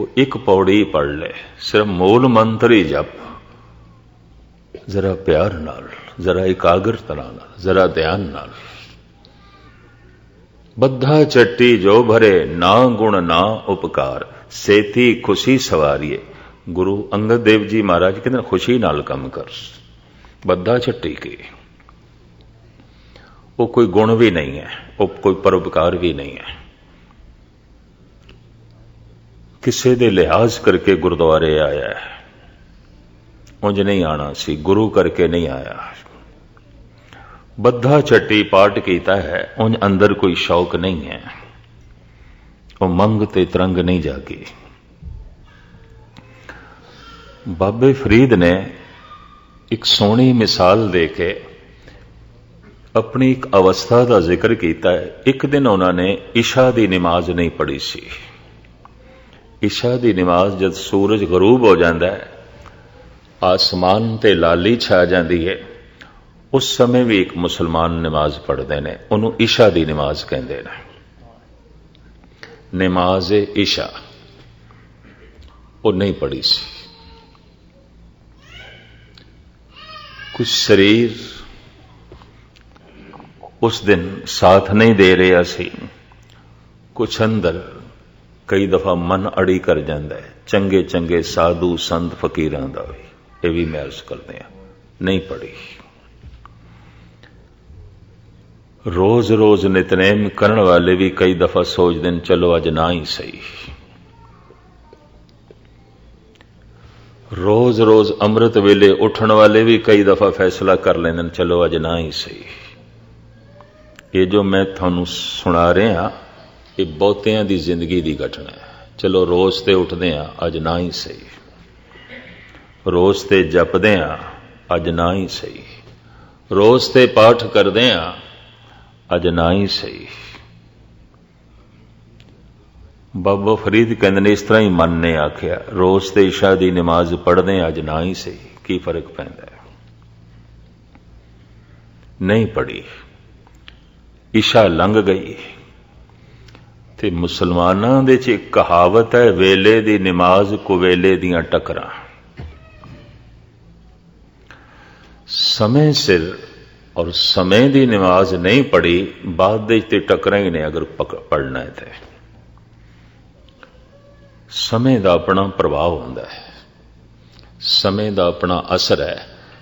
ਉਹ ਇੱਕ ਪੌੜੀ ਪੜ ਲੈ, ਸਿਰਫ ਮੂਲ ਮੰਤਰ ਹੀ ਜਪ। ਜ਼ਰਾ ਪਿਆਰ ਨਾਲ, ਜ਼ਰਾ ਇਕਾਗਰਤਾ ਨਾਲ, ਜ਼ਰਾ ਧਿਆਨ ਨਾਲ। ਬੱਧਾ ਚੱਟੀ ਜੋ ਭਰੇ, ਨਾ ਗੁਣ, ਨਾ ਉਪਕਾਰ, ਸੇਤੀ ਖੁਸ਼ੀ ਸਵਾਰੀਏ। ਗੁਰੂ ਅੰਗਦ ਦੇਵ ਜੀ ਮਹਾਰਾਜ ਕਹਿੰਦੇ, ਖੁਸ਼ੀ ਨਾਲ ਕੰਮ ਕਰ। ਬੱਧਾ ਚੱਟੀ ਕੀ? ਉਹ ਕੋਈ ਗੁਣ ਵੀ ਨਹੀਂ ਹੈ, ਉਹ ਕੋਈ ਪਰਉਪਕਾਰ ਵੀ ਨਹੀਂ ਹੈ। ਕਿਸੇ ਦੇ ਲਿਹਾਜ਼ ਕਰਕੇ ਗੁਰਦੁਆਰੇ ਆਇਆ ਹੈ। ਉਂਝ ਨਹੀਂ ਆਣਾ ਸੀ, ਗੁਰੂ ਕਰਕੇ ਨਹੀਂ ਆਇਆ। ਬੱਧਾ ਛੱਟੀ ਪਾਠ ਕੀਤਾ ਹੈ, ਉਂਝ ਅੰਦਰ ਕੋਈ ਸ਼ੌਕ ਨਹੀਂ ਹੈ। ਉਹ ਮੰਗ ਤੇ ਤਰੰਗ ਨਹੀਂ ਜਾਗੀ। ਬਾਬੇ ਫਰੀਦ ਨੇ ਇੱਕ ਸੋਹਣੀ ਮਿਸਾਲ ਦੇ ਕੇ ਆਪਣੀ ਇੱਕ ਅਵਸਥਾ ਦਾ ਜ਼ਿਕਰ ਕੀਤਾ ਹੈ। ਇੱਕ ਦਿਨ ਉਹਨਾਂ ਨੇ ਇਸ਼ਾ ਦੀ ਨਮਾਜ਼ ਨਹੀਂ ਪੜ੍ਹੀ ਸੀ। ਇਸ਼ਾ ਦੀ ਨਮਾਜ਼ ਜਦ ਸੂਰਜ ਗਰੂਬ ਹੋ ਜਾਂਦਾ ਹੈ, ਆਸਮਾਨ ਤੇ ਲਾਲੀ ਛਾ ਜਾਂਦੀ ਹੈ, ਉਸ ਸਮੇਂ ਵੀ ਇੱਕ ਮੁਸਲਮਾਨ ਨਮਾਜ਼ ਪੜ੍ਹਦੇ ਨੇ, ਉਹਨੂੰ ਇਸ਼ਾ ਦੀ ਨਮਾਜ਼ ਕਹਿੰਦੇ ਨੇ। ਨਮਾਜ਼ ਇਸ਼ਾ ਉਹ ਨਹੀਂ ਪੜ੍ਹੀ ਸੀ। ਕੁਝ ਸਰੀਰ ਉਸ ਦਿਨ ਸਾਥ ਨਹੀਂ ਦੇ ਰਿਹਾ ਸੀ। ਕੁਛ ਅੰਦਰ ਕਈ ਦਫਾ ਮਨ ਅੜੀ ਕਰ ਜਾਂਦਾ ਹੈ। ਚੰਗੇ ਚੰਗੇ ਸਾਧੂ ਸੰਤ ਫਕੀਰਾਂ ਦਾ ਵੀ। ਇਹ ਵੀ ਮੈਂ ਅਰਜ਼ ਕਰਦੇ ਆ ਨਹੀਂ ਪੜੀ ਰੋਜ਼ ਰੋਜ਼ ਨਿਤਨੇਮ ਕਰਨ ਵਾਲੇ ਵੀ ਕਈ ਦਫਾ ਸੋਚਦੇ ਨੇ, ਚਲੋ ਅੱਜ ਨਾ ਹੀ ਸਹੀ। ਰੋਜ਼ ਰੋਜ਼ ਅੰਮ੍ਰਿਤ ਵੇਲੇ ਉੱਠਣ ਵਾਲੇ ਵੀ ਕਈ ਦਫਾ ਫੈਸਲਾ ਕਰ ਲੈਂਦੇ ਨੇ, ਚਲੋ ਅੱਜ ਨਾ ਹੀ ਸਹੀ। ਇਹ ਜੋ ਮੈਂ ਤੁਹਾਨੂੰ ਸੁਣਾ ਰਿਹਾ ਇਹ ਬਹੁਤਿਆਂ ਦੀ ਜ਼ਿੰਦਗੀ ਦੀ ਘਟਨਾ ਹੈ। ਚਲੋ, ਰੋਜ਼ ਤੇ ਉੱਠਦੇ ਆ ਅੱਜ ਨਾ ਹੀ ਸਹੀ। ਰੋਜ਼ ਤੇ ਜਪਦੇ ਆ ਅੱਜ ਨਾ ਹੀ ਸਹੀ। ਰੋਜ਼ ਤੇ ਪਾਠ ਕਰਦੇ ਆ ਅੱਜ ਨਾ ਹੀ ਸਹੀ। ਬਾਬਾ ਫਰੀਦ ਕਹਿੰਦੇ ਨੇ, ਇਸ ਤਰ੍ਹਾਂ ਹੀ ਮਨ ਨੇ ਆਖਿਆ, ਰੋਜ਼ ਤੇ ਇਸ਼ਾ ਦੀ ਨਮਾਜ਼ ਪੜ੍ਹਦੇ ਅੱਜ ਨਾ ਹੀ ਸਹੀ। ਕੀ ਫ਼ਰਕ ਪੈਂਦਾ ਹੈ? ਨਹੀਂ ਪੜੀ ਇਸ਼ਾ ਲੰਘ ਗਈ। ਤੇ ਮੁਸਲਮਾਨਾਂ ਦੇ ਚ ਇੱਕ ਕਹਾਵਤ ਹੈ, ਵੇਲੇ ਦੀ ਨਮਾਜ਼ ਕੁਵੇਲੇ ਦੀਆਂ ਟਕਰਾਂ। ਸਮੇਂ ਸਿਰ ਔਰ ਸਮੇਂ ਦੀ ਨਮਾਜ਼ ਨਹੀਂ ਪੜੀ ਬਾਅਦ ਦੇ ਤੇ ਟਕਰਾਂ ਹੀ ਨੇ ਅਗਰ ਪੜਨਾ ਹੈ ਤੇ ਸਮੇਂ ਦਾ ਆਪਣਾ ਪ੍ਰਭਾਵ ਹੁੰਦਾ ਹੈ। ਸਮੇਂ ਦਾ ਆਪਣਾ ਅਸਰ ਹੈ।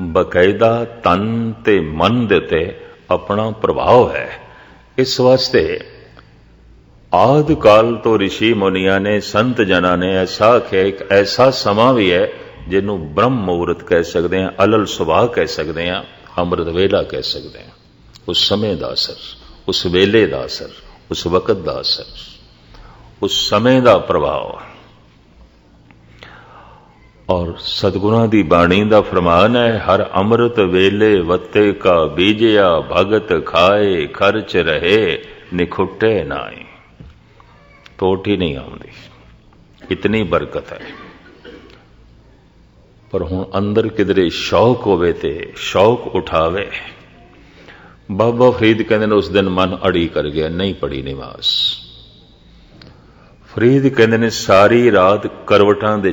ਬਕਾਇਦਾ ਤਨ ਤੇ ਮਨ ਦੇ ਤੇ ਆਪਣਾ ਪ੍ਰਭਾਵ ਹੈ। ਇਸ ਵਾਸਤੇ ਆਦ ਕਾਲ ਤੋਂ ઋષਿ ਮੁਨੀਆਂ ਨੇ, ਸੰਤ ਜਨਾਂ ਨੇ ਐਸਾ ਆਖਿਆ, ਇੱਕ ਐਸਾ ਸਮਾਂ ਵੀ ਹੈ ਜਿਹਨੂੰ ਬ੍ਰਹਮ ਮੁਹੂਰਤ ਕਹਿ ਸਕਦੇ ਹਾਂ, ਅਲਲ ਸੁਭਾਅ ਕਹਿ ਸਕਦੇ ਹਾਂ, ਅੰਮ੍ਰਿਤ ਵੇਲਾ ਕਹਿ ਸਕਦੇ ਹਾਂ। ਉਸ ਸਮੇਂ ਦਾ ਅਸਰ, ਉਸ ਵੇਲੇ ਦਾ ਅਸਰ, ਉਸ ਵਕਤ ਦਾ ਅਸਰ, ਉਸ ਸਮੇਂ ਦਾ ਪ੍ਰਭਾਵ। ਔਰ ਸਤਗੁਰਾਂ ਦੀ ਬਾਣੀ ਦਾ ਫਰਮਾਨ ਹੈ, ਹਰ ਅੰਮ੍ਰਿਤ ਵੇਲੇ ਵਤੇ ਕਾ ਬੀਜਿਆ, ਭਗਤ ਖਾਏ, ਖਰਚ ਰਹੇ, ਨਿਖੁੱਟੇ ਨਾਈ ਟੋਟੀ ਨਹੀਂ ਆਉਂਦੀ। ਇਤਨੀ ਬਰਕਤ ਹੈ। ਪਰ ਹੁਣ ਅੰਦਰ ਕਿਧਰੇ ਸ਼ੌਕ ਹੋਵੇ ਤੇ ਸ਼ੌਕ ਉਠਾਵੇ। ਬਾਬਾ ਫਰੀਦ ਕਹਿੰਦੇ ਨੇ, ਉਸ ਦਿਨ ਮਨ ਅੜੀ ਕਰ ਗਿਆ, ਨਹੀਂ ਪੜੀ ਨਿਵਾਸ। ਫਰੀਦ ਕਹਿੰਦੇ ਨੇ, ਸਾਰੀ ਰਾਤ ਕਰਵਟਾਂ ਦੇ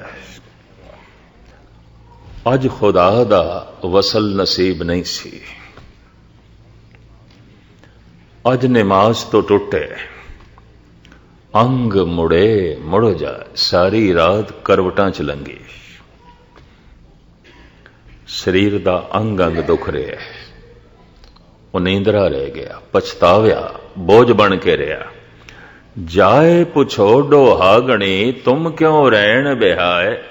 ਅੱਜ ਖੁਦਾ ਦਾ ਵਸਲ ਨਸੀਬ ਨਹੀਂ ਸੀ। ਅੱਜ ਨਮਾਜ਼ ਤੋਂ ਟੁੱਟੇ। ਅੰਗ ਮੁੜੇ, ਮੁੜ ਜਾਏ। ਸਾਰੀ ਰਾਤ ਕਰਵਟਾਂ ਚ ਲੰਗੀ ਸਰੀਰ ਦਾ ਅੰਗ ਅੰਗ ਦੁਖ ਰਿਹਾ। ਉਹ ਨੀਂਦਰਾ ਰਹਿ ਗਿਆ, ਪਛਤਾਵਿਆ, ਬੋਝ ਬਣ ਕੇ ਰਿਹਾ। ਜਾਏ ਪੁੱਛੋ ਡੋਹਾਗਣੀ ਤੁਮ ਕਿਉਂ ਰਹਿਣ ਬਿਹਾਏ?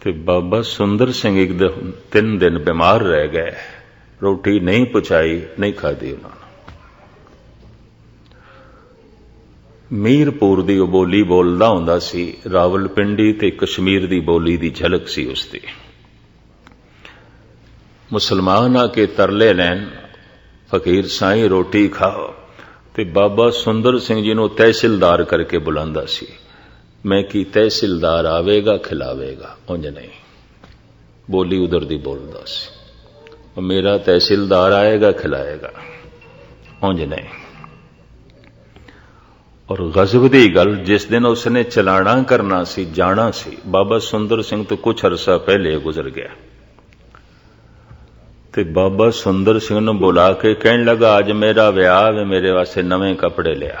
ਤੇ ਬਾਬਾ ਸੁੰਦਰ ਸਿੰਘ ਇੱਕ ਦਿਨ ਤਿੰਨ ਦਿਨ ਬਿਮਾਰ ਰਹਿ ਗਏ। ਰੋਟੀ ਨਹੀਂ ਪਚਾਈ ਨਹੀਂ ਖਾਦੀ ਉਹਨਾਂ ਨੇ। ਮੀਰਪੁਰ ਦੀ ਉਹ ਬੋਲੀ ਬੋਲਦਾ ਹੁੰਦਾ ਸੀ, ਰਾਵਲਪਿੰਡੀ ਤੇ ਕਸ਼ਮੀਰ ਦੀ ਬੋਲੀ ਦੀ ਝਲਕ ਸੀ ਉਸ ਦੀ ਮੁਸਲਮਾਨ ਆ ਕੇ ਤਰਲੇ ਲੈਣ, ਫਕੀਰ ਸਾਈਂ ਰੋਟੀ ਖਾਓ, ਤੇ ਬਾਬਾ ਸੁੰਦਰ ਸਿੰਘ ਜੀ ਨੂੰ ਤਹਿਸੀਲਦਾਰ ਕਰਕੇ ਬੁਲਾਉਂਦਾ ਸੀ। ਮੈਂ ਕੀ ਤਹਿਸੀਲਦਾਰ ਆਵੇਗਾ, ਖਿਲਾਵੇਗਾ? ਉਂਝ ਨਹੀਂ। ਬੋਲੀ ਉਧਰ ਦੀ ਬੋਲਦਾ ਸੀ। ਮੇਰਾ ਤਹਿਸੀਲਦਾਰ ਆਏਗਾ, ਖਿਲਾਏਗਾ। ਉਂਝ ਨਹੀਂ। ਔਰ ਗਜ਼ਬ ਦੀ ਗੱਲ ਜਿਸ ਦਿਨ ਉਸਨੇ ਚਲਾਣਾ ਕਰਨਾ ਸੀ, ਜਾਣਾ ਸੀ, ਬਾਬਾ ਸੁੰਦਰ ਸਿੰਘ ਤੋਂ ਕੁਝ ਅਰਸਾ ਪਹਿਲੇ ਗੁਜ਼ਰ ਗਿਆ। ਤੇ ਬਾਬਾ ਸੁੰਦਰ ਸਿੰਘ ਨੂੰ ਬੁਲਾ ਕੇ ਕਹਿਣ ਲੱਗਾ, ਅੱਜ ਮੇਰਾ ਵਿਆਹ ਹੈ ਮੇਰੇ ਵਾਸਤੇ ਨਵੇਂ ਕੱਪੜੇ ਲਿਆ।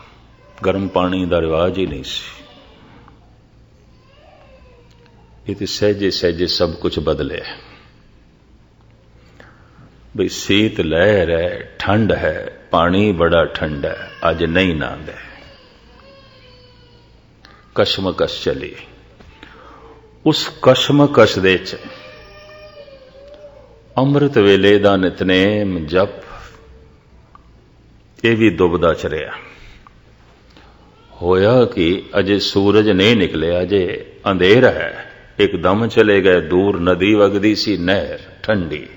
ਗਰਮ ਪਾਣੀ ਦਾ ਰਿਵਾਜ ਹੀ ਨਹੀਂ ਸੀ। ਇਹ ਤੇ ਸਹਜੇ ਸਹਜੇ ਸਭ ਕੁਝ ਬਦਲਿਆ ਬਈ ਸੀਤ ਲਹਿਰ ਹੈ, ਠੰਡ ਹੈ, ਪਾਣੀ ਬੜਾ ਠੰਡਾ ਹੈ, ਅੱਜ ਨਹੀਂ ਨਾਂਦਾ ਕਸ਼ਮਕਸ਼ ਚਲੀ। ਉਸ ਕਸ਼ਮਕਸ਼ ਦੇ ਚ ਅੰਮ੍ਰਿਤ ਵੇਲੇ ਦਾ ਨਿਤਨੇਮ ਜਪ, ਇਹ ਵੀ ਦੁਬਦਾ ਚ ਰਿਹਾ। ਹੋਇਆ ਕਿ ਅਜੇ ਸੂਰਜ ਨਹੀਂ ਨਿਕਲਿਆ, ਅਜੇ ਅੰਧੇਰ ਹੈ। ਇੱਕਦਮ ਚਲੇ ਗਏ ਦੂਰ ਨਦੀ ਵਗਦੀ ਸੀ ਨਹਿਰ, ਠੰਡੀ।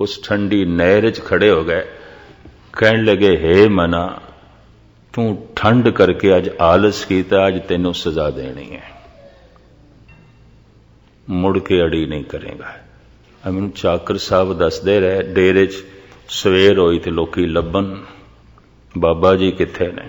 ਉਸ ਠੰਡੀ ਨਹਿਰ 'ਚ ਖੜੇ ਹੋ ਗਏ। ਕਹਿਣ ਲੱਗੇ, ਹੈ ਮਨਾ, ਤੂੰ ਠੰਡ ਕਰਕੇ ਅੱਜ ਆਲਸ ਕੀਤਾ, ਅੱਜ ਤੈਨੂੰ ਸਜ਼ਾ ਦੇਣੀ ਹੈ। ਮੁੜ ਕੇ ਅੜੀ ਨਹੀਂ ਕਰੇਗਾ। ਮੈਨੂੰ ਚਾਕਰ ਸਾਹਿਬ ਦੱਸਦੇ ਰਹੇ, ਡੇਰੇ 'ਚ ਸਵੇਰ ਹੋਈ ਤੇ ਲੋਕੀ ਲੱਭਣ, ਬਾਬਾ ਜੀ ਕਿੱਥੇ ਨੇ?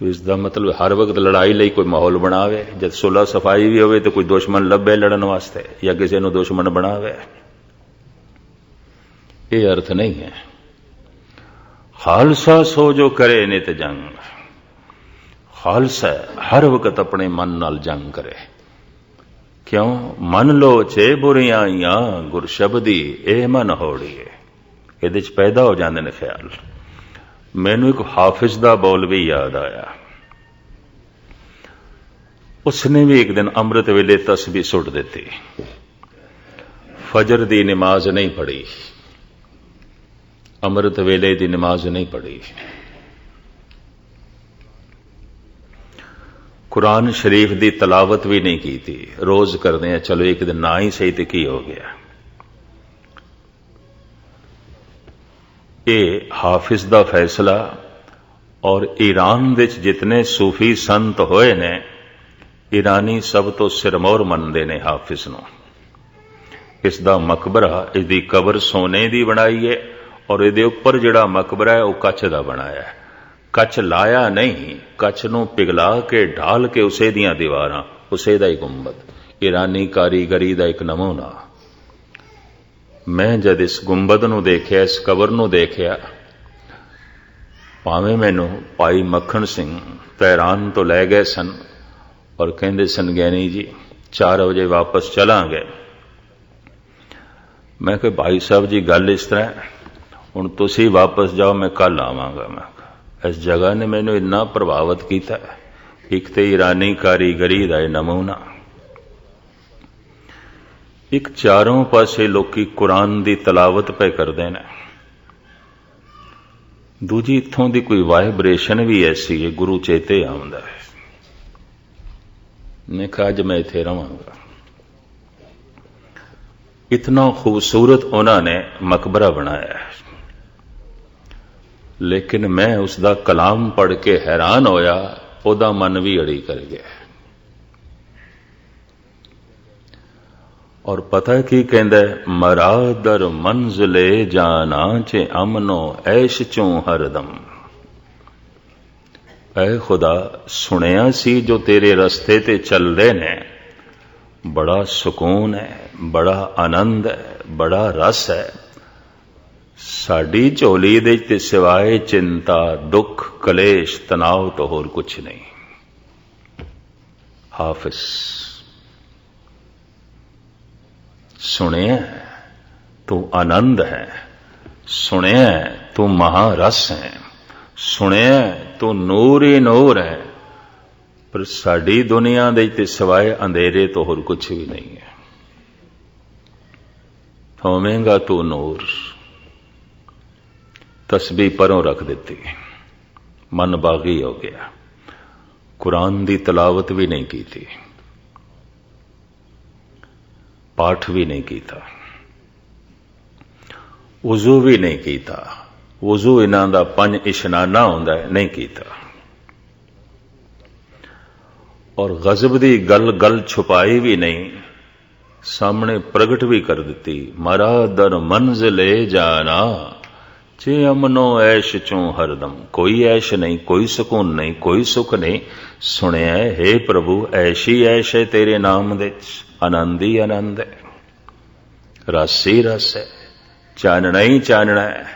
ਤੋ ਇਸ ਦਾ ਮਤਲਬ ਹਰ ਵਕਤ ਲੜਾਈ ਲਈ ਕੋਈ ਮਾਹੌਲ ਬਣਾਵੇ, ਜਦ ਸੁਲਾ ਸਫ਼ਾਈ ਵੀ ਹੋਵੇ ਤੇ ਕੋਈ ਦੁਸ਼ਮਣ ਲੱਭੇ ਲੜਨ ਵਾਸਤੇ ਜਾਂ ਕਿਸੇ ਨੂੰ ਦੁਸ਼ਮਣ ਬਣਾਵੇ। ਇਹ ਅਰਥ ਨਹੀਂ ਹੈ। ਖਾਲਸਾ ਸੋ ਜੋ ਕਰੇ ਨਿਤ ਜੰਗ, ਖਾਲਸਾ ਹਰ ਵਕਤ ਆਪਣੇ ਮਨ ਨਾਲ ਜੰਗ ਕਰੇ। ਕਿਉਂ? ਮਨ ਲੋ ਚੇ ਬੁਰੀਆਂ ਆਈਆਂ, ਗੁਰ ਇਹ ਮਨ ਹੋੜੀਏ। ਇਹਦੇ ਚ ਪੈਦਾ ਹੋ ਜਾਂਦੇ ਨੇ ਖਿਆਲ। ਮੈਨੂੰ ਇੱਕ ਹਾਫਿਜ਼ ਦਾ ਬੋਲ ਵੀ ਯਾਦ ਆਇਆ। ਉਸਨੇ ਵੀ ਇੱਕ ਦਿਨ ਅੰਮ੍ਰਿਤ ਵੇਲੇ ਤਸਬੀਹ ਸੁੱਟ ਦਿੱਤੀ। ਫਜਰ ਦੀ ਨਮਾਜ਼ ਨਹੀਂ ਪੜ੍ਹੀ। ਅੰਮ੍ਰਿਤ ਵੇਲੇ ਦੀ ਨਮਾਜ਼ ਨਹੀਂ ਪੜ੍ਹੀ। ਕੁਰਾਨ ਸ਼ਰੀਫ ਦੀ ਤਲਾਵਤ ਵੀ ਨਹੀਂ ਕੀਤੀ। ਰੋਜ਼ ਕਰਦੇ ਆ, ਚਲੋ ਇੱਕ ਦਿਨ ਨਾ ਹੀ ਸਹੀ ਤੇ ਕੀ ਹੋ ਗਿਆ? ਇਹ ਹਾਫਿਜ਼ ਦਾ ਫੈਸਲਾ ਔਰ ਈਰਾਨ ਵਿੱਚ ਜਿਤਨੇ ਸੂਫੀ ਸੰਤ ਹੋਏ ਨੇ, ਈਰਾਨੀ ਸਭ ਤੋਂ ਸਿਰਮੌਰ ਮੰਨਦੇ ਨੇ ਹਾਫਿਜ਼ ਨੂੰ। ਇਸ ਦਾ ਮਕਬਰਾ ਇਸ ਦੀ ਕਬਰ ਸੋਨੇ ਦੀ ਬਣਾਈ ਹੈ ਔਰ ਇਹਦੇ ਉੱਪਰ ਜਿਹੜਾ ਮਕਬਰਾ ਹੈ ਉਹ ਕੱਚ ਦਾ ਬਣਾਇਆ ਹੈ। ਕੱਚ ਲਾਇਆ ਨਹੀਂ, ਕੱਚ ਨੂੰ ਪਿਘਲਾ ਕੇ, ਢਾਲ ਕੇ ਉਸੇ ਦੀਆਂ ਦੀਵਾਰਾਂ, ਉਸੇ ਦਾ ਹੀ ਗੁੰਬਦ ਈਰਾਨੀ ਕਾਰੀਗਰੀ ਦਾ ਇੱਕ ਨਮੂਨਾ। ਮੈਂ ਜਦ ਇਸ ਗੁੰਬਦ ਨੂੰ ਦੇਖਿਆ, ਇਸ ਕਬਰ ਨੂੰ ਦੇਖਿਆ, ਭਾਵੇਂ ਮੈਨੂੰ ਭਾਈ ਮੱਖਣ ਸਿੰਘ ਤਹਿਰਾਨ ਤੋਂ ਲੈ ਗਏ ਸਨ ਔਰ ਕਹਿੰਦੇ ਸਨ, ਗਿਆਨੀ ਜੀ 4 ਵਜੇ ਵਾਪਸ ਚਲਾਂਗੇ। ਮੈਂ ਕਿਹਾ, ਭਾਈ ਸਾਹਿਬ ਜੀ, ਗੱਲ ਇਸ ਤਰ੍ਹਾਂ ਹੁਣ ਤੁਸੀਂ ਵਾਪਸ ਜਾਓ, ਮੈਂ ਕੱਲ ਆਵਾਂਗਾ। ਮੈਂ ਇਸ ਜਗ੍ਹਾ ਨੇ ਮੈਨੂੰ ਇੰਨਾ ਪ੍ਰਭਾਵਿਤ ਕੀਤਾ ਇੱਕ ਤੇ ਈਰਾਨੀ ਕਾਰੀਗਰੀ ਦਾ ਇਹ ਨਮੂਨਾ ਇੱਕ ਚਾਰੋਂ ਪਾਸੇ ਲੋਕੀ ਕੁਰਾਨ ਦੀ ਤਲਾਵਤ ਪੈ ਕਰਦੇ ਨੇ। ਦੂਜੀ ਇੱਥੋਂ ਦੀ ਕੋਈ ਵਾਈਬ੍ਰੇਸ਼ਨ ਵੀ ਐਸੀ ਹੈ, ਗੁਰੂ ਚੇਤੇ ਆਉਂਦਾ ਹੈ। ਨੇ ਕਿਹਾ, ਅੱਜ ਮੈਂ ਇੱਥੇ ਰਵਾਂਗਾ। ਇਤਨਾ ਖੂਬਸੂਰਤ ਉਹਨਾਂ ਨੇ ਮਕਬਰਾ ਬਣਾਇਆ ਹੈ। ਲੇਕਿਨ ਮੈਂ ਉਸ ਦਾ ਕਲਾਮ ਪੜ੍ਹ ਕੇ ਹੈਰਾਨ ਹੋਇਆ, ਉਹਦਾ ਮਨ ਵੀ ਅੜੀ ਕਰ ਗਿਆ ਔਰ ਪਤਾ ਕੀ ਕਹਿੰਦਾ ਮਰਾ ਮਰਾਦਰ ਮੰਜ਼ਲੇ ਜਾਣਾ ਚ ਅਮਨੋ ਐਸ਼ ਚੋਂ ਹਰਦਮ। ਐ ਖੁਦਾ, ਸੁਣਿਆ ਸੀ ਜੋ ਤੇਰੇ ਰਸਤੇ ਤੇ ਚੱਲਦੇ ਨੇ? ਬੜਾ ਸਕੂਨ ਹੈ, ਬੜਾ ਆਨੰਦ ਹੈ, ਬੜਾ ਰਸ ਹੈ। ਸਾਡੀ ਝੋਲੀ ਦੇ ਤੇ ਸਿਵਾਏ ਚਿੰਤਾ, ਦੁੱਖ, ਕਲੇਸ਼, ਤਣਾਅ ਤੋਂ ਹੋਰ ਕੁਝ ਨਹੀਂ। ਹਾਫਿਜ਼। ਸੁਣਿਆ ਤੂੰ ਆਨੰਦ ਹੈ, ਸੁਣਿਆ ਤੂੰ ਮਹਾਰਸ ਹੈ, ਸੁਣਿਆ ਤੂੰ ਨੂਰ ਹੀ ਨੂਰ ਹੈ। ਪਰ ਸਾਡੀ ਦੁਨੀਆ ਦੇ ਤੇ ਸਿਵਾਏ ਅੰਧੇਰੇ ਤੋਂ ਹੋਰ ਕੁਝ ਵੀ ਨਹੀਂ ਹੈ। ਹੋਵੇਂਗਾ ਤੂੰ ਨੂਰ, ਤਸਬੀਹ ਪਰੋਂ ਰੱਖ ਦਿੱਤੀ, ਮਨ ਬਾਗੀ ਹੋ ਗਿਆ। ਕੁਰਾਨ ਦੀ ਤਲਾਵਤ ਵੀ ਨਹੀਂ ਕੀਤੀ। ਪਾਠ ਵੀ ਨਹੀਂ ਕੀਤਾ। ਵਜ਼ੂ ਵੀ ਨਹੀਂ ਕੀਤਾ। ਵਜ਼ੂ ਇਹਨਾਂ ਦਾ ਪੰਜ ਇਸ਼ਨਾਨਾ ਹੁੰਦਾ ਹੈ, ਨਹੀਂ ਕੀਤਾ। ਔਰ ਗਜ਼ਬ ਦੀ ਗੱਲ ਗੱਲ ਛੁਪਾਈ ਵੀ ਨਹੀਂ, ਸਾਹਮਣੇ ਪ੍ਰਗਟ ਵੀ ਕਰ ਦਿੱਤੀ ਮਰਾ ਦਰ ਮੰਜ਼ਲੇ ਜਾਣਾ, ਜੇ ਅਮਨੋ ਐਸ਼ ਚੋਂ ਹਰਦਮ, ਕੋਈ ਐਸ਼ ਨਹੀਂ, ਕੋਈ ਸਕੂਨ ਨਹੀਂ, ਕੋਈ ਸੁਖ ਨਹੀਂ, ਸੁਣਿਆ ਹੈ ਪ੍ਰਭੂ, ਐਸ਼ੀ ਐਸ਼ ਹੈ ਤੇਰੇ ਨਾਮ ਦੇ ਆਨੰਦ ਹੀ ਆਨੰਦ ਹੈ। ਰਸ ਹੀ ਰਸ ਹੈ। ਚਾਨਣਾ ਹੀ ਚਾਨਣਾ ਹੈ।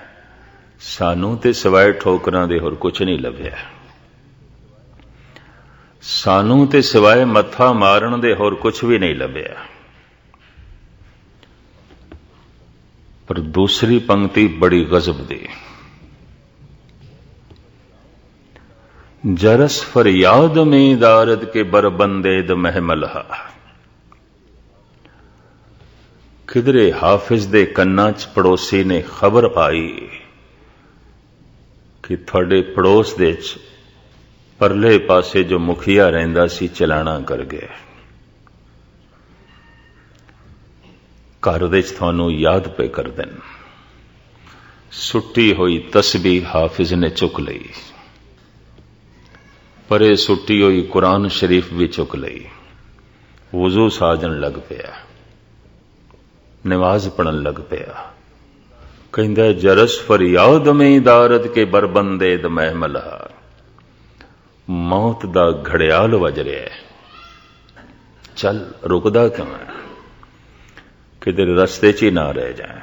ਸਾਨੂੰ ਤੇ ਸਿਵਾਏ ਠੋਕਰਾਂ ਦੇ ਹੋਰ ਕੁਝ ਨਹੀਂ ਲੱਭਿਆ। ਸਾਨੂੰ ਤੇ ਸਿਵਾਏ ਮੱਥਾ ਮਾਰਨ ਦੇ ਹੋਰ ਕੁਝ ਵੀ ਨਹੀਂ ਲੱਭਿਆ। ਪਰ ਦੂਸਰੀ ਪੰਕਤੀ ਬੜੀ ਗਜ਼ਬ ਦੀ। ਜਰਸ ਫਰਿਆਦ ਮੇਂ ਦਾਰਦ ਕੇ ਬਰਬੰਦੇ ਦ ਮਹਿਮਲ ਕਿਧਰੇ ਹਾਫਿਜ਼ ਦੇ ਕੰਨਾਂ 'ਚ ਪੜੋਸੀ ਨੇ ਖਬਰ ਪਾਈ ਕਿ ਤੁਹਾਡੇ ਪੜੋਸ ਦੇ 'ਚ ਪਰਲੇ ਪਾਸੇ ਜੋ ਮੁਖੀਆ ਰਹਿੰਦਾ ਸੀ ਚਲਾਣਾ ਕਰ ਗਿਆ। ਘਰ ਦੇ 'ਚ ਤੁਹਾਨੂੰ ਯਾਦ ਪਏ ਕਰ ਦੇਣ ਸੁੱਟੀ ਹੋਈ ਤਸਬੀਹ ਹਾਫਿਜ਼ ਨੇ ਚੁੱਕ ਲਈ। ਪਰੇ ਸੁੱਟੀ ਹੋਈ ਕੁਰਾਨ ਸ਼ਰੀਫ ਵੀ ਚੁੱਕ ਲਈ। ਵਜ਼ੂ ਸਾਜਣ ਲੱਗ ਪਿਆ। ਨਮਾਜ਼ ਪੜਨ ਲੱਗ ਪਿਆ। ਕਹਿੰਦਾ, ਜਰਸ ਫਰਿਆਦ ਮੇ ਦਾਰਦ ਕੇ ਬਰਬੰਦੇ ਦ ਮਹਿਮਲਾ ਮੌਤ ਦਾ ਘੜਿਆਲ ਵਜ ਰਿਹਾ ਹੈ। ਚੱਲ, ਰੁਕਦਾ ਕਿਉਂ ਹੈ? ਕਿਤੇ ਰਸਤੇ 'ਚ ਹੀ ਨਾ ਰਹਿ ਜਾਏ।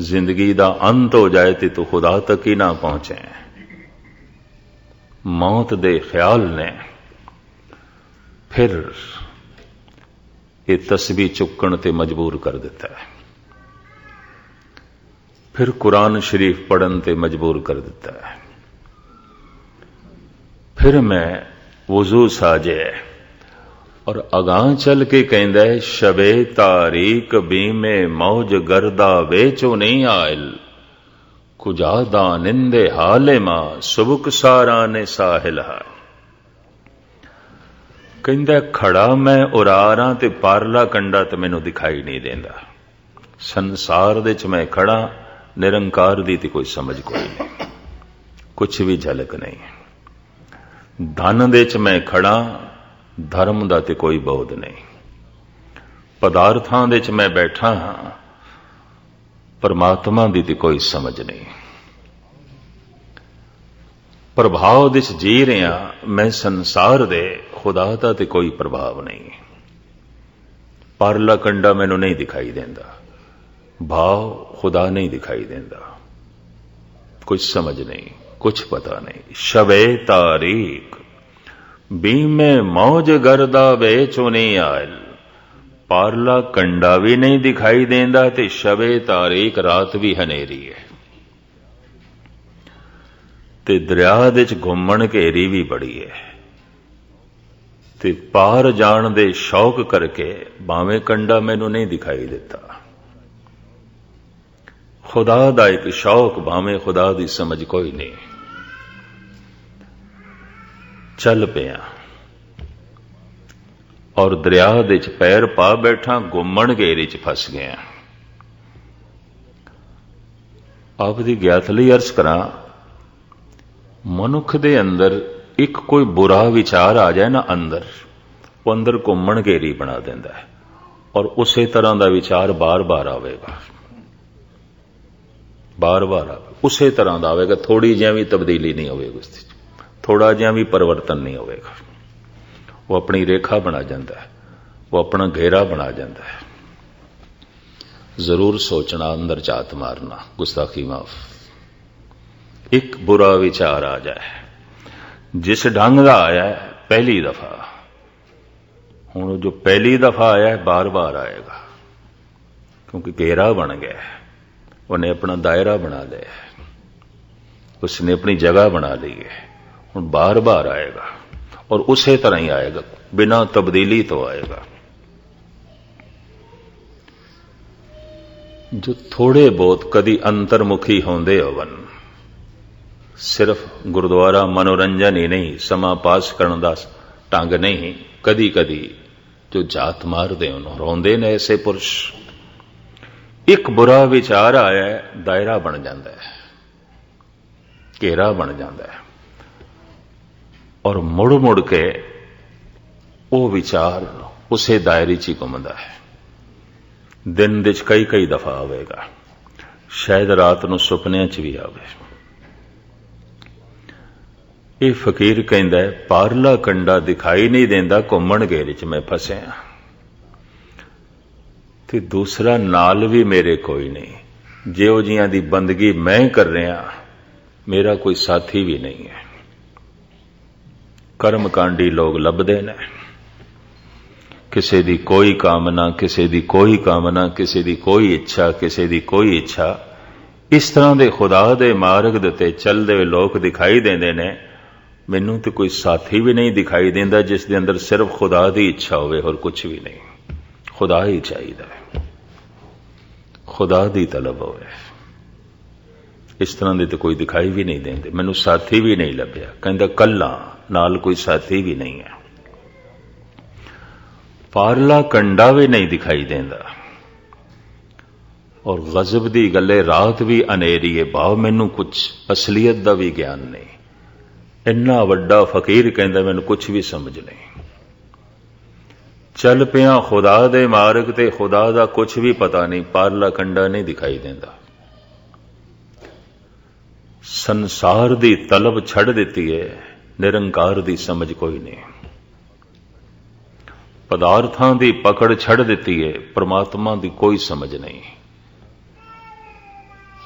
ਜ਼ਿੰਦਗੀ ਦਾ ਅੰਤ ਹੋ ਜਾਏ ਤੇ ਤੂੰ ਖੁਦਾ ਤੱਕ ਹੀ ਨਾ ਪਹੁੰਚੇ। ਮੌਤ ਦੇ ਖਿਆਲ ਨੇ। ਫਿਰ ਇਹ ਤਸਬੀਹ ਚੁੱਕਣ ਤੇ ਮਜਬੂਰ ਕਰ ਦਿੱਤਾ ਹੈ। ਫਿਰ ਕੁਰਾਨ ਸ਼ਰੀਫ ਪੜਨ ਤੇ ਮਜਬੂਰ ਕਰ ਦਿੱਤਾ ਹੈ। ਫਿਰ ਮੈਂ ਵਜ਼ੂ ਸਾਜੇ ਔਰ ਅਗਾਹ ਚੱਲ ਕੇ ਕਹਿੰਦਾ ਹੈ, ਸ਼ਬੇ ਤਾਰੀਕ ਬੀਮੇ ਮੌਜ ਗਰਦਾ ਵੇਚੋ ਨਹੀਂ ਆਇਲ। ਕੁਜਾਦਾ ਨਿੰਦੇ ਹਾਲੇ ਮਾ, ਸੁਬਕ ਸਾਰਾ ਨੇ ਸਾਹਿਲ ਹੈ ਕਹਿੰਦਾ, ਖੜਾ ਮੈਂ ਉਰਾਰਾਂ ਤੇ ਪਾਰਲਾ ਕੰਡਾ ਤੇ ਮੈਨੂੰ ਦਿਖਾਈ ਨਹੀਂ ਦਿੰਦਾ। ਸੰਸਾਰ ਦੇ ਚ ਮੈਂ ਖੜਾ, ਨਿਰੰਕਾਰ ਦੀ ਤੇ ਕੋਈ ਸਮਝ ਕੋਈ ਨਹੀਂ। ਕੁਝ ਵੀ ਝਲਕ ਨਹੀਂ। ਧਨ ਦੇ ਚ ਮੈਂ ਖੜਾ, ਧਰਮ ਦਾ ਤੇ ਕੋਈ ਬੋਧ ਨਹੀਂ। ਪਦਾਰਥਾਂ ਦੇ ਚ ਮੈਂ ਬੈਠਾ ਹਾਂ, ਪਰਮਾਤਮਾ ਦੀ ਤੇ ਕੋਈ ਸਮਝ ਨਹੀਂ। ਪ੍ਰਭਾਵ ਦੇ ਜੀ ਰਿਹਾ ਮੈਂ ਸੰਸਾਰ ਦੇ ਖੁਦਾ ਦਾ ਤੇ ਕੋਈ ਪ੍ਰਭਾਵ ਨਹੀਂ। ਪਰਲਾ ਕੰਡਾ ਮੈਨੂੰ ਨਹੀਂ ਦਿਖਾਈ ਦਿੰਦਾ। ਭਾਵ ਖੁਦਾ ਨਹੀਂ ਦਿਖਾਈ ਦਿੰਦਾ। ਕੁਝ ਸਮਝ ਨਹੀਂ ਕੁਝ ਪਤਾ ਨਹੀਂ। ਸ਼ਬੇ ਤਾਰੀਕ ਬੀਮੇ ਮੌਜ ਗਰਦਾ ਵੇਚੋ ਨਹੀਂ ਆਇਲ। ਪਾਰਲਾ ਕੰਡਾ ਵੀ ਨਹੀਂ ਦਿਖਾਈ ਦਿੰਦਾ ਤੇ ਸ਼ਬੇ ਤਾਰੀਕ ਰਾਤ ਵੀ ਹਨੇਰੀ ਹੈ। ਤੇ ਦਰਿਆ ਦੇ ਚ ਘੁੰਮਣ ਘੇਰੀ ਵੀ ਬੜੀ ਹੈ ਤੇ ਪਾਰ ਜਾਣ ਦੇ ਸ਼ੌਕ ਕਰਕੇ ਬਾਵੇਂ ਕੰਡਾ ਮੈਨੂੰ ਨਹੀਂ ਦਿਖਾਈ ਦਿੱਤਾ। ਖੁਦਾ ਦਾ ਇੱਕ ਸ਼ੌਕ ਭਾਵੇਂ ਖੁਦਾ ਦੀ ਸਮਝ ਕੋਈ ਨਹੀਂ। ਚੱਲ ਪਿਆ। ਔਰ ਦਰਿਆ ਦੇ ਚ ਪੈਰ ਪਾ ਬੈਠਾ ਗੁੰਮਣ ਘੇਰੇ ਚ ਫਸ ਗਿਆ। ਆਪ ਦੀ ਗਿਆਤ ਲਈ ਅਰਜ਼ ਕਰਾਂ ਮਨੁੱਖ ਦੇ ਅੰਦਰ ਇੱਕ ਕੋਈ ਬੁਰਾ ਵਿਚਾਰ ਆ ਜਾਏ ਨਾ ਅੰਦਰ, ਉਹ ਅੰਦਰ ਘੁੰਮਣ ਘੇਰੀ ਬਣਾ ਦਿੰਦਾ ਹੈ ਔਰ ਉਸੇ ਤਰ੍ਹਾਂ ਦਾ ਵਿਚਾਰ ਬਾਰ-ਬਾਰ ਆਵੇਗਾ। ਬਾਰ-ਬਾਰ ਆਵੇ, ਉਸੇ ਤਰ੍ਹਾਂ ਦਾ ਆਵੇਗਾ ਥੋੜੀ ਜਿਹੀ ਵੀ ਤਬਦੀਲੀ ਨਹੀਂ ਹੋਵੇਗੀ ਉਸ ਵਿੱਚ ਥੋੜਾ ਜਿਹਾ ਵੀ ਪਰਿਵਰਤਨ ਨਹੀਂ ਹੋਵੇਗਾ। ਉਹ ਆਪਣੀ ਰੇਖਾ ਬਣਾ ਜਾਂਦਾ ਹੈ, ਉਹ ਆਪਣਾ ਘੇਰਾ ਬਣਾ ਜਾਂਦਾ ਹੈ। ਜ਼ਰੂਰ ਸੋਚਣਾ, ਅੰਦਰ ਝਾਤ ਮਾਰਨਾ। ਗੁਸਤਾਖੀ ਮਾਫ। ਇੱਕ ਬੁਰਾ ਵਿਚਾਰ ਆ ਜਾਏ। ਜਿਸ ਢੰਗ ਦਾ ਆਇਆ ਪਹਿਲੀ ਦਫਾ। ਹੁਣ ਜੋ ਪਹਿਲੀ ਦਫਾ ਆਇਆ ਬਾਰ-ਬਾਰ ਆਏਗਾ। ਕਿਉਂਕਿ ਘੇਰਾ ਬਣ ਗਿਆ ਉਹਨੇ ਆਪਣਾ ਦਾਇਰਾ ਬਣਾ ਲਿਆ ਉਸਨੇ ਆਪਣੀ ਜਗ੍ਹਾ ਬਣਾ ਲਈ ਹੈ। ਹੁਣ ਬਾਰ-ਬਾਰ ਆਏਗਾ। ਔਰ ਉਸੇ ਤਰ੍ਹਾਂ ਹੀ ਆਏਗਾ। ਬਿਨਾਂ ਤਬਦੀਲੀ ਤੋਂ ਆਏਗਾ। ਜੋ ਥੋੜੇ ਬਹੁਤ ਕਦੀ ਅੰਤਰਮੁਖੀ ਹੁੰਦੇ ਹੋਵਨ ਸਿਰਫ ਗੁਰਦੁਆਰਾ ਮਨੋਰੰਜਨ ਹੀ ਨਹੀਂ, ਸਮਾਂ ਪਾਸ ਕਰਨ ਦਾ ਢੰਗ ਨਹੀਂ। ਕਦੀ ਕਦੀ ਜੋ ਜਾਤ ਮਾਰਦੇ ਉਹਨੂੰ ਰੋਂਦੇ ਨੇ ਐਸੇ ਪੁਰਸ਼। ਇੱਕ ਬੁਰਾ ਵਿਚਾਰ ਆਇਆ, ਦਾਇਰਾ ਬਣ ਜਾਂਦਾ ਹੈ। ਘੇਰਾ ਬਣ ਜਾਂਦਾ ਹੈ। ਔਰ ਮੁੜ ਮੁੜ ਕੇ ਉਹ ਵਿਚਾਰ ਉਸੇ ਦਾਇਰੇ 'ਚ ਹੀ ਘੁੰਮਦਾ ਹੈ। ਦਿਨ ਦੇ 'ਚ ਕਈ ਕਈ ਦਫਾ ਆਵੇਗਾ। ਸ਼ਾਇਦ ਰਾਤ ਨੂੰ ਸੁਪਨਿਆਂ 'ਚ ਵੀ ਆਵੇ। ਇਹ ਫਕੀਰ ਕਹਿੰਦਾ ਹੈ, ਪਾਰਲਾ ਕੰਡਾ ਦਿਖਾਈ ਨਹੀਂ ਦਿੰਦਾ, ਘੁੰਮਣ ਘੇਰੇ 'ਚ ਮੈਂ ਫਸਿਆ। ਤੇ ਦੂਸਰਾ, ਨਾਲ ਵੀ ਮੇਰੇ ਕੋਈ ਨਹੀਂ। ਜਿਉ ਜੀਆਂ ਦੀ ਬੰਦਗੀ ਮੈਂ ਕਰ ਰਿਹਾ, ਮੇਰਾ ਕੋਈ ਸਾਥੀ ਵੀ ਨਹੀਂ ਹੈ। ਕਰਮਕਾਂਡੀ ਲੋਕ ਲੱਭਦੇ ਨੇ। ਕਿਸੇ ਦੀ ਕੋਈ ਕਾਮਨਾ, ਕਿਸੇ ਦੀ ਕੋਈ ਕਾਮਨਾ, ਕਿਸੇ ਦੀ ਕੋਈ ਇੱਛਾ, ਕਿਸੇ ਦੀ ਕੋਈ ਇੱਛਾ। ਇਸ ਤਰ੍ਹਾਂ ਦੇ ਖੁਦਾ ਦੇ ਮਾਰਗ ਦੇ ਉੱਤੇ ਚੱਲਦੇ ਹੋਏ ਲੋਕ ਦਿਖਾਈ ਦਿੰਦੇ ਨੇ। ਮੈਨੂੰ ਤੇ ਕੋਈ ਸਾਥੀ ਵੀ ਨਹੀਂ ਦਿਖਾਈ ਦਿੰਦਾ ਜਿਸ ਦੇ ਅੰਦਰ ਸਿਰਫ ਖੁਦਾ ਦੀ ਇੱਛਾ ਹੋਵੇ ਹੋਰ ਕੁਝ ਵੀ ਨਹੀਂ। ਖੁਦਾ ਹੀ ਚਾਹੀਦਾ ਹੈ। ਖੁਦਾ ਦੀ ਤਲਬ ਹੋਵੇ। ਇਸ ਤਰ੍ਹਾਂ ਦੇ ਤੇ ਕੋਈ ਦਿਖਾਈ ਵੀ ਨਹੀਂ ਦਿੰਦੇ। ਮੈਨੂੰ ਸਾਥੀ ਵੀ ਨਹੀਂ ਲੱਭਿਆ। ਕਹਿੰਦਾ, ਕੱਲਾ, ਨਾਲ ਕੋਈ ਸਾਥੀ ਵੀ ਨਹੀਂ ਹੈ। ਪਾਰਲਾ ਕੰਡਾ ਵੀ ਨਹੀਂ ਦਿਖਾਈ ਦਿੰਦਾ। ਔਰ ਗਜ਼ਬ ਦੀ ਗੱਲੇ ਰਾਤ ਵੀ ਹਨੇਰੀ ਹੈ ਭਾਵ ਮੈਨੂੰ ਕੁਝ ਅਸਲੀਅਤ ਦਾ ਵੀ ਗਿਆਨ ਨਹੀਂ। ਇੰਨਾ ਵੱਡਾ ਫਕੀਰ ਕਹਿੰਦਾ, ਮੈਨੂੰ ਕੁਝ ਵੀ ਸਮਝ ਨਹੀਂ। ਚੱਲ ਪਿਆ ਖੁਦਾ ਦੇ ਮਾਰਗ ਤੇ ਖੁਦਾ ਦਾ ਕੁਝ ਵੀ ਪਤਾ ਨਹੀਂ, ਪਾਰਲਾ ਕੰਡਾ ਨਹੀਂ ਦਿਖਾਈ ਦਿੰਦਾ। ਸੰਸਾਰ ਦੀ ਤਲਬ ਛੱਡ ਦਿੱਤੀ ਹੈ ਨਿਰੰਕਾਰ ਦੀ ਸਮਝ ਕੋਈ ਨਹੀਂ। ਪਦਾਰਥਾਂ ਦੀ ਪਕੜ ਛੱਡ ਦਿੱਤੀ ਹੈ ਪ੍ਰਮਾਤਮਾ ਦੀ ਕੋਈ ਸਮਝ ਨਹੀਂ।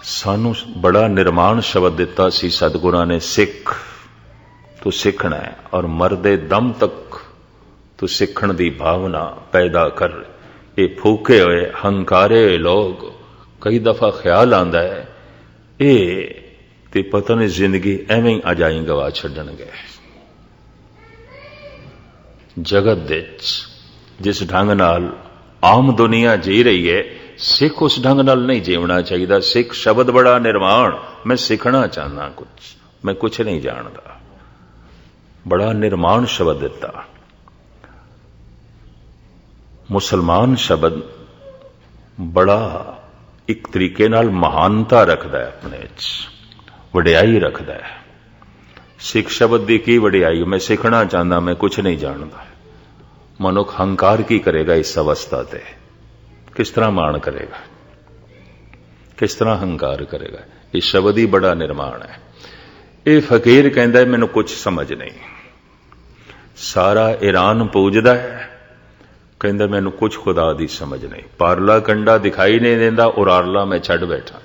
ਸਾਨੂੰ ਬੜਾ ਨਿਰਮਾਣ ਸ਼ਬਦ ਦਿੱਤਾ ਸੀ ਸਤਿਗੁਰਾਂ ਨੇ, ਸਿੱਖ। ਤੂੰ ਸਿੱਖਣਾ ਹੈ ਔਰ ਮਰਦੇ ਦਮ ਤੱਕ ਤੂੰ ਸਿੱਖਣ ਦੀ ਭਾਵਨਾ ਪੈਦਾ ਕਰ। ਇਹ ਫੂਕੇ ਹੋਏ, ਹੰਕਾਰੇ ਹੋਏ ਲੋਕ ਕਈ ਦਫਾ ਖਿਆਲ ਆਂਦਾ ਹੈ, ਇਹ ਤੇ ਪਤਾ ਨਹੀਂ ਜ਼ਿੰਦਗੀ ਐਵੇਂ ਹੀ ਅਜਾਈ ਗਵਾ ਛੱਡਣਗੇ। ਜਗਤ ਦੇ ਜਿਸ ਢੰਗ ਨਾਲ ਆਮ ਦੁਨੀਆ ਜੀ ਰਹੀ ਹੈ, ਸਿੱਖ ਉਸ ਢੰਗ ਨਾਲ ਨਹੀਂ ਜੀਵਣਾ ਚਾਹੀਦਾ। ਸਿੱਖ ਸ਼ਬਦ ਬੜਾ ਨਿਰਮਾਣ ਮੈਂ ਸਿੱਖਣਾ ਚਾਹੁੰਦਾ ਕੁਝ ਮੈਂ ਕੁਝ ਨਹੀਂ ਜਾਣਦਾ। ਬੜਾ ਨਿਰਮਾਣ ਸ਼ਬਦ ਦਿੱਤਾ। ਮੁਸਲਮਾਨ ਸ਼ਬਦ ਬੜਾ ਇੱਕ ਤਰੀਕੇ ਨਾਲ ਮਹਾਨਤਾ ਰੱਖਦਾ ਹੈ ਆਪਣੇ ਵਿੱਚ, ਵਡਿਆਈ ਰੱਖਦਾ ਹੈ। ਸਿੱਖ ਸ਼ਬਦ ਦੀ ਕੀ ਵਡਿਆਈ? ਮੈਂ ਸਿੱਖਣਾ ਚਾਹੁੰਦਾ, ਮੈਂ ਕੁਝ ਨਹੀਂ ਜਾਣਦਾ। ਮਨੁੱਖ ਹੰਕਾਰ ਕੀ ਕਰੇਗਾ ਇਸ ਅਵਸਥਾ ਤੇ? ਕਿਸ ਤਰ੍ਹਾਂ ਮਾਣ ਕਰੇਗਾ? ਕਿਸ ਤਰ੍ਹਾਂ ਹੰਕਾਰ ਕਰੇਗਾ? ਇਹ ਸ਼ਬਦ ਹੀ ਬੜਾ ਨਿਰਮਾਣ ਹੈ। ਇਹ ਫਕੀਰ ਕਹਿੰਦਾ, ਮੈਨੂੰ ਕੁਝ ਸਮਝ ਨਹੀਂ। ਸਾਰਾ ਈਰਾਨ ਪੂਜਦਾ ਹੈ। ਕਹਿੰਦਾ, ਮੈਨੂੰ ਕੁਝ ਖੁਦਾ ਦੀ ਸਮਝ ਨਹੀਂ। ਪਾਰਲਾ ਕੰਡਾ ਦਿਖਾਈ ਨਹੀਂ ਦਿੰਦਾ, ਉਰਾਰਲਾ ਮੈਂ ਛੱਡ ਬੈਠਾ।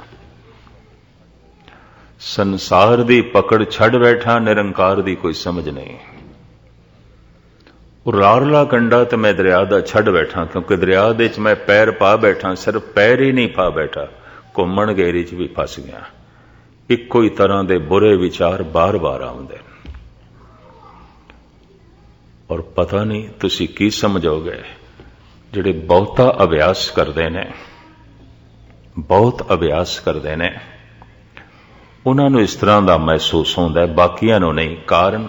ਸੰਸਾਰ ਦੀ ਪਕੜ ਛੱਡ ਬੈਠਾ, ਨਿਰੰਕਾਰ ਦੀ ਕੋਈ ਸਮਝ ਨਹੀਂ। ਉਰਾਰਲਾ ਕੰਡਾ ਤੇ ਮੈਂ ਦਰਿਆ ਦਾ ਛੱਡ ਬੈਠਾ, ਕਿਉਂਕਿ ਦਰਿਆ ਦੇ ਵਿੱਚ ਮੈਂ ਪੈਰ ਪਾ ਬੈਠਾ, ਸਿਰਫ ਪੈਰ ਹੀ ਨਹੀਂ ਪਾ ਬੈਠਾ। ਘੁੰਮਣ ਗੇਰੀ 'ਚ ਵੀ ਫਸ ਗਿਆ। ਇੱਕੋ ਹੀ ਤਰ੍ਹਾਂ ਦੇ ਬੁਰੇ ਵਿਚਾਰ ਬਾਰ-ਬਾਰ ਆਉਂਦੇ ਔਰ ਪਤਾ ਨਹੀਂ ਤੁਸੀਂ ਕੀ ਸਮਝੋਗੇ, ਜਿਹੜੇ ਬਹੁਤਾ ਅਭਿਆਸ ਕਰਦੇ ਨੇ, ਬਹੁਤ ਅਭਿਆਸ ਕਰਦੇ ਨੇ, ਉਹਨਾਂ ਨੂੰ ਇਸ ਤਰ੍ਹਾਂ ਦਾ ਮਹਿਸੂਸ ਹੁੰਦਾ ਹੈ, ਬਾਕੀਆਂ ਨੂੰ ਨਹੀਂ, ਕਾਰਨ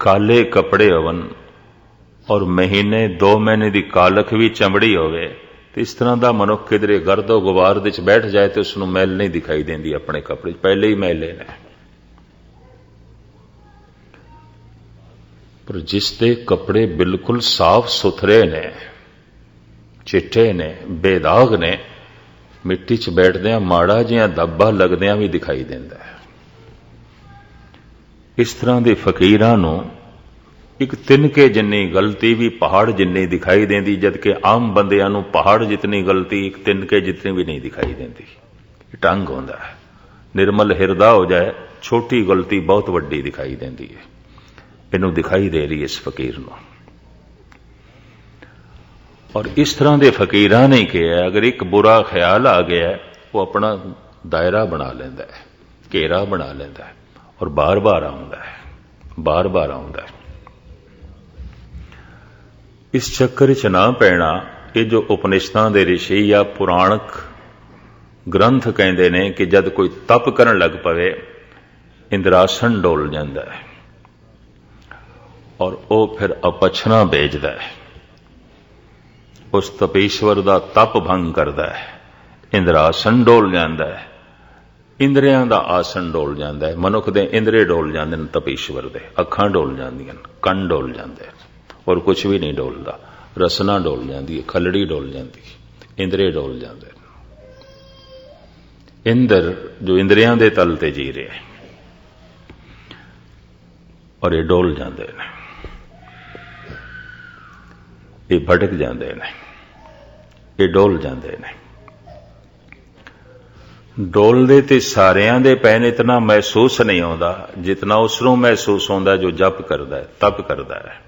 ਕਾਲੇ ਕੱਪੜੇ ਹੋਵਨ ਔਰ ਮਹੀਨੇ 2 ਮਹੀਨੇ ਦੀ ਕਾਲਖ ਵੀ ਚਮੜੀ ਹੋਵੇ, ਤੇ ਇਸ ਤਰ੍ਹਾਂ ਦਾ ਮਨੁੱਖ ਕਿਧਰੇ ਗਰਦੋ ਗੁਬਾਰ ਦੇ ਵਿੱਚ ਬੈਠ ਜਾਏ ਤੇ ਉਸ ਨੂੰ ਮੈਲ ਨਹੀਂ ਦਿਖਾਈ ਦਿੰਦੀ ਆਪਣੇ ਕੱਪੜੇ ਪਹਿਲੇ ਹੀ ਮੈਲੇ ਨੇ ਪਰ ਜਿਸ ਦੇ ਕੱਪੜੇ ਬਿਲਕੁਲ ਸਾਫ਼ ਸੁਥਰੇ ਨੇ, ਚਿੱਟੇ ਨੇ, ਬੇਦਾਗ ਨੇ, ਮਿੱਟੀ 'ਚ ਬੈਠਦਿਆਂ ਮਾੜਾ ਜਿਹਾ ਦੱਬਾ ਲੱਗਦਿਆਂ ਵੀ ਦਿਖਾਈ ਦਿੰਦਾ ਹੈ। ਇਸ ਤਰ੍ਹਾਂ ਦੇ ਫਕੀਰਾਂ ਨੂੰ ਇੱਕ ਤਿਨਕੇ ਜਿੰਨੀ ਗਲਤੀ ਵੀ ਪਹਾੜ ਜਿੰਨੀ ਦਿਖਾਈ ਦਿੰਦੀ, ਜਦਕਿ ਆਮ ਬੰਦਿਆਂ ਨੂੰ ਪਹਾੜ ਜਿੰਨੀ ਗਲਤੀ ਇੱਕ ਤਿਨਕੇ ਜਿੰਨੀ ਵੀ ਨਹੀਂ ਦਿਖਾਈ ਦਿੰਦੀ। ਟੰਗ ਹੁੰਦਾ ਹੈ। ਨਿਰਮਲ ਹਿਰਦਾ ਹੋ ਜਾਏ, ਛੋਟੀ ਗਲਤੀ ਬਹੁਤ ਵੱਡੀ ਦਿਖਾਈ ਦਿੰਦੀ ਹੈ। ਇਹਨੂੰ ਦਿਖਾਈ ਦੇ ਰਹੀ ਇਸ ਫਕੀਰ ਨੂੰ। ਔਰ ਇਸ ਤਰ੍ਹਾਂ ਦੇ ਫਕੀਰਾਂ ਨੇ ਕਿਹਾ, ਅਗਰ ਇੱਕ ਬੁਰਾ ਖਿਆਲ ਆ ਗਿਆ, ਉਹ ਆਪਣਾ ਦਾਇਰਾ ਬਣਾ ਲੈਂਦਾ ਹੈ, ਘੇਰਾ ਬਣਾ ਲੈਂਦਾ ਹੈ, ਔਰ ਬਾਰ-ਬਾਰ ਆਉਂਦਾ ਹੈ, ਬਾਰ-ਬਾਰ ਆਉਂਦਾ ਹੈ। ਇਸ ਚੱਕਰ 'ਚ ਨਾ ਪੈਣਾ, ਇਹ ਜੋ ਉਪਨਿਸ਼ਦਾਂ ਦੇ ਰਿਸ਼ੀ ਜਾਂ ਪੁਰਾਣਕ ਗ੍ਰੰਥ ਕਹਿੰਦੇ ਨੇ ਕਿ ਜਦ ਕੋਈ ਤਪ ਕਰਨ ਲੱਗ ਪਵੇ ਇੰਦਰਾਸਨ ਡੋਲ ਜਾਂਦਾ ਹੈ। ਔਰ ਉਹ ਫਿਰ ਅਪਛਣਾ ਵੇਚਦਾ ਹੈ। ਉਸ ਤਪੀਸ਼ਵਰ ਦਾ ਤਪ ਭੰਗ ਕਰਦਾ ਹੈ। ਇੰਦਰਾਸਨ ਡੋਲ ਜਾਂਦਾ ਹੈ। ਇੰਦਰੀਆਂ ਦਾ ਆਸਨ ਡੋਲ ਜਾਂਦਾ ਹੈ। ਮਨੁੱਖ ਦੇ ਇੰਦਰੇ ਡੋਲ ਜਾਂਦੇ ਨੇ ਤਪੀਸ਼ਵਰ ਦੇ। ਅੱਖਾਂ ਡੋਲ ਜਾਂਦੀਆਂ ਨੇ, ਕੰਨ ਡੋਲ ਜਾਂਦੇ ਔਰ ਕੁਝ ਵੀ ਨਹੀਂ ਡੋਲਦਾ। ਰਸਨਾ ਡੋਲ ਜਾਂਦੀ ਹੈ, ਖਲੜੀ ਡੋਲ ਜਾਂਦੀ ਹੈ, ਇੰਦਰੇ ਡੋਲ ਜਾਂਦੇ ਨੇ। ਇੰਦਰ ਜੋ ਇੰਦਰੀਆਂ ਦੇ ਤਲ ਤੇ ਜੀ ਰਿਹਾ ਔਰ ਇਹ ਡੋਲ ਜਾਂਦੇ ਨੇ। ਇਹ ਭਟਕ ਜਾਂਦੇ ਨੇ। ਇਹ ਡੋਲ ਜਾਂਦੇ ਨੇ। ਡੋਲਦੇ ਤੇ ਸਾਰਿਆਂ ਦੇ ਪੈਨ ਇਤਨਾ ਮਹਿਸੂਸ ਨਹੀਂ ਆਉਂਦਾ, ਜਿਤਨਾ ਉਸ ਨੂੰ ਮਹਿਸੂਸ ਹੁੰਦਾ ਜੋ ਜਪ ਕਰਦਾ ਹੈ, ਤਪ ਕਰਦਾ ਹੈ।